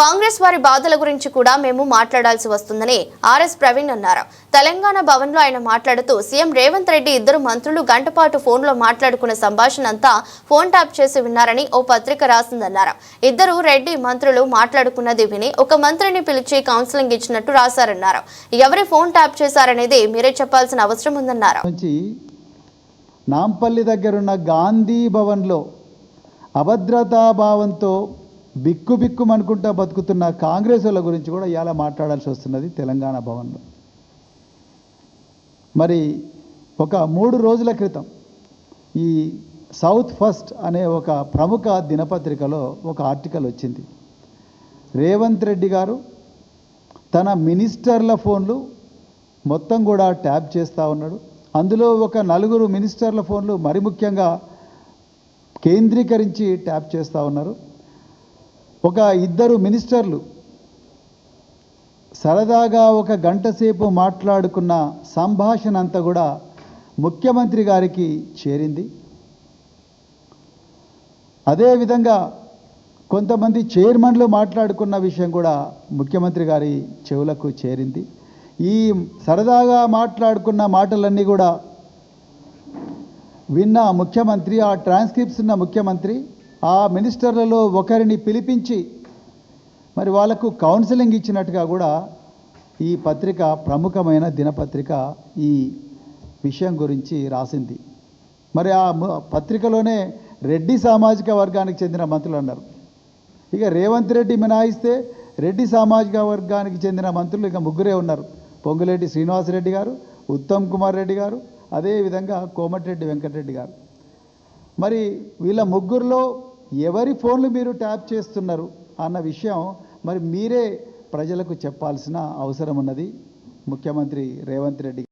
కాంగ్రెస్ వారి బాధల గురించి కూడా మేము మాట్లాడాల్సి వస్తుందని ఆర్ఎస్ ప్రవీణ్ అన్నారు. తెలంగాణ భవన్లో ఆయన మాట్లాడుతూ సీఎం రేవంత్ రెడ్డి ఇద్దరు మంత్రులు గంటపాటు ఫోన్లో మాట్లాడుకున్న సంభాషణ అంతా ఫోన్ ట్యాప్ చేసి విన్నారని ఓ పత్రిక రాసిందన్నారు. ఇద్దరు రెడ్డి మంత్రులు మాట్లాడుకున్నది విని ఒక మంత్రిని పిలిచి కౌన్సిలింగ్ ఇచ్చినట్టు రాశారన్నారు. ఎవరి ఫోన్ ట్యాప్ చేశారనేది మీరే చెప్పాల్సిన అవసరం ఉందన్నారు. నాంపల్లి దగ్గరున్న గాంధీ భవన్లో అభద్రతా భావంతో బిక్కు బిక్కుమనుకుంటా బతుకుతున్న కాంగ్రెస్ వాళ్ళ గురించి కూడా ఇలా మాట్లాడాల్సి వస్తున్నది తెలంగాణ భవన్లో. మరి ఒక మూడు రోజుల క్రితం ఈ సౌత్ ఫస్ట్ అనే ఒక ప్రముఖ దినపత్రికలో ఒక ఆర్టికల్ వచ్చింది. రేవంత్ రెడ్డి గారు తన మినిస్టర్ల ఫోన్లు మొత్తం కూడా ట్యాప్ చేస్తూ ఉన్నాడు. అందులో ఒక నలుగురు మినిస్టర్ల ఫోన్లు మరి ముఖ్యంగా కేంద్రీకరించి ట్యాప్ చేస్తూ ఉన్నారు. ఒక ఇద్దరు మినిస్టర్లు సరదాగా ఒక గంట సేపు మాట్లాడుకున్న సంభాషణ అంతా కూడా ముఖ్యమంత్రి గారికి చేరింది. అదేవిధంగా కొంతమంది చైర్మన్లు మాట్లాడుకున్న విషయం కూడా ముఖ్యమంత్రి గారి చెవులకు చేరింది. ఈ సరదాగా మాట్లాడుకున్న మాటలన్నీ కూడా విన్న ముఖ్యమంత్రి ఆ ట్రాన్స్క్రిప్ట్స్ ఉన్న ముఖ్యమంత్రి ఆ మినిస్టర్లలో ఒకరిని పిలిపించి మరి వాళ్ళకు కౌన్సిలింగ్ ఇచ్చినట్టుగా కూడా ఈ పత్రిక ప్రముఖమైన దినపత్రిక ఈ విషయం గురించి రాసింది. మరి ఆ పత్రికలోనే రెడ్డి సామాజిక వర్గానికి చెందిన మంత్రులు అన్నారు. ఇక రేవంత్ రెడ్డి మినాయిస్తే రెడ్డి సామాజిక వర్గానికి చెందిన మంత్రులు ఇక ముగ్గురే ఉన్నారు. పొంగులేటి శ్రీనివాసరెడ్డి గారు ఉత్తమ్ కుమార్ రెడ్డి గారు అదేవిధంగా కోమటిరెడ్డి వెంకటరెడ్డి గారు. మరి వీళ్ళ ముగ్గురులో ఎవరి ఫోన్లు మీరు ట్యాప్ చేస్తున్నారు అన్న విషయం మరి మీరే ప్రజలకు చెప్పాల్సిన అవసరం ఉన్నది. ముఖ్యమంత్రి రేవంత్ రెడ్డి